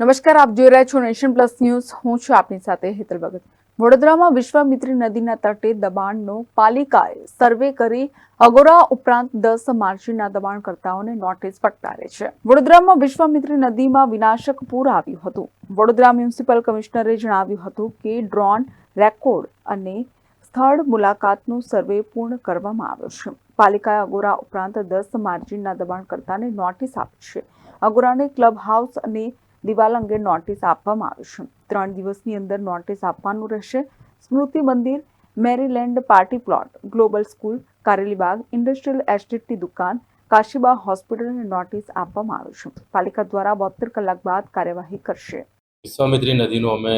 નમસ્કાર, આપ જોઈ રહ્યા છો નેશન પ્લસ ન્યૂઝ. હું છું આપની સાથે હેતલ ભગત. વડોદરામાં વિશ્વામિત્રી નદીના તટે દબાણનો પાલિકાએ સર્વે કરી અગોરા ઉપરાંત દસ માર્જિનના દબાણકર્તાઓને નોટિસ ફટકારે છે. વડોદરામાં વિશ્વામિત્રી નદીમાં વિનાશક પૂર આવ્યું હતું. વડોદરા મ્યુનિસિપલ કમિશનરે જણાવ્યું હતું કે ડ્રોન રેકોર્ડ અને સ્થળ મુલાકાતનો સર્વે પૂર્ણ કરવામાં આવ્યો છે. પાલિકાએ અગોરા ઉપરાંત દસ માર્જિનના દબાણકર્તાને નોટિસ આપી છે. અગોરાને ક્લબ હાઉસ અને દિવાલ અંગે નોટિસ આપવામાં આવશે ત્રણ દિવસની અંદર નોટિસ આપવાનું રહેશે. Smruti Mandir, Maryland party plot, global school Karelibaug industrial એસ્ટેટની દુકાન, કાશીબા હોસ્પિટલને નોટિસ આપવામાં આવી છે. પાલિકા દ્વારા બોતેર કલાક બાદ કાર્યવાહી કરશે. વિશ્વામિત્રી નદીનું અમે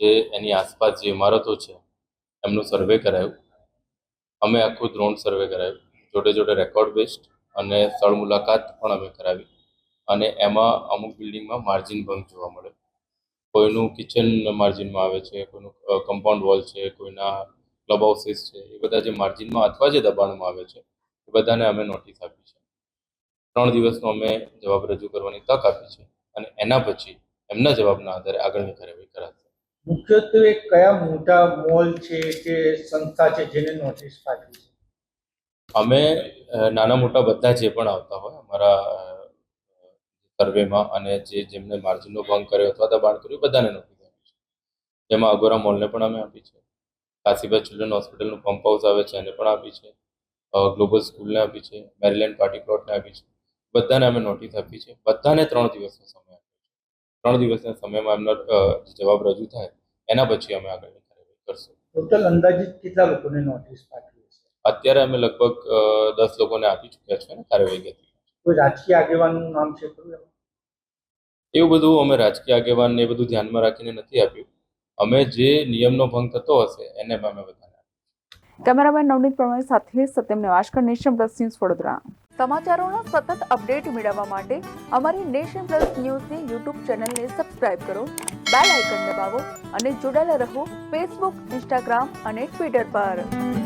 જે એની આસપાસ જે ઇમારતો છે, એમનું સર્વે કરાયો. અમે આખું દ્રોણ સર્વે કરાયું. જોડે જોડે રેકોર્ડ બેસ્ડ અને સ્થળ મુલાકાત પણ અમે કરાવી. અને એમાં અમુક બિલ્ડિંગમાં માર્જિન ભંગ જોવા મળે. કોઈનું કિચન માર્જિનમાં આવે છે કોઈનું કમ્પાઉન્ડ વોલ છે કોઈના ક્લબ હાઉસીસ છે એ બધા જે માર્જિનમાં અથવા જે દબાણમાં આવે છે એ બધાને અમે નોટિસ આપી છે ત્રણ દિવસનો અમે જવાબ રજૂ કરવાની તક આપી છે અને એના પછી એમના જવાબના આધારે આગળની કાર્યવાહી કરાશે. મુખ્યત્વે કયા મોટા મોલ છે કે સંસ્થા છે જેને નોટિસ પાઠવી છે? અમે નાના મોટા બધા જે પણ આવતા હોય અમારા સર્વેમાં અને જે જેમને માર્જિનનો ભંગ કર્યો અથવા દબાણ કર્યું બધાને નોટિસ આપી છે. જેમાં અગોરા મોલને પણ અમે આપી છે. કાશીભાઈ ચિલ્ડ્રન હોસ્પિટલનું પંપ હાઉસ આવે છે એને પણ આપી છે. ગ્લોબલ સ્કૂલને આપી છે. મેરીલેન્ડ પાર્ટી પ્લોટને આપી છે. બધાને અમે નોટિસ આપી છે. બધાને ત્રણ દિવસનો સમય આપ્યો છે. ત્રણ દિવસના સમયમાં એમનો જવાબ રજૂ થાય એના પછી અમે આગળની કાર્યવાહી કરશું. ટોટલ અંદાજિત કેટલા લોકોને નોટિસ પાઠવી છે? અત્યારે અમે લગભગ દસ લોકોને આપી ચૂક્યા છે કાર્યવાહી કરી કોઈ રાજકીય આગેવાનનું નામ છે ખરું એવું બધું અમે રાજકીય આગેવાન ને એ બધું ધ્યાનમાં રાખીને નથી આપ્યું. અમે જે નિયમનો ભંગ થતો હશે એને અમે બધાને કેમેરામેન નવનીત પ્રણય સાથે Satyam Nevashkar nation plus news Vadodara. સમાચારોના સતત અપડેટ મેળવવા માટે અમારી નેશન પ્લસ ન્યૂઝની યુટ્યુબ ચેનલને સબસ્ક્રાઇબ કરો બેલ આઇકન દબાવો અને જોડાયેલા રહો ફેસબુક ઇન્સ્ટાગ્રામ અને ટ્વિટર પર.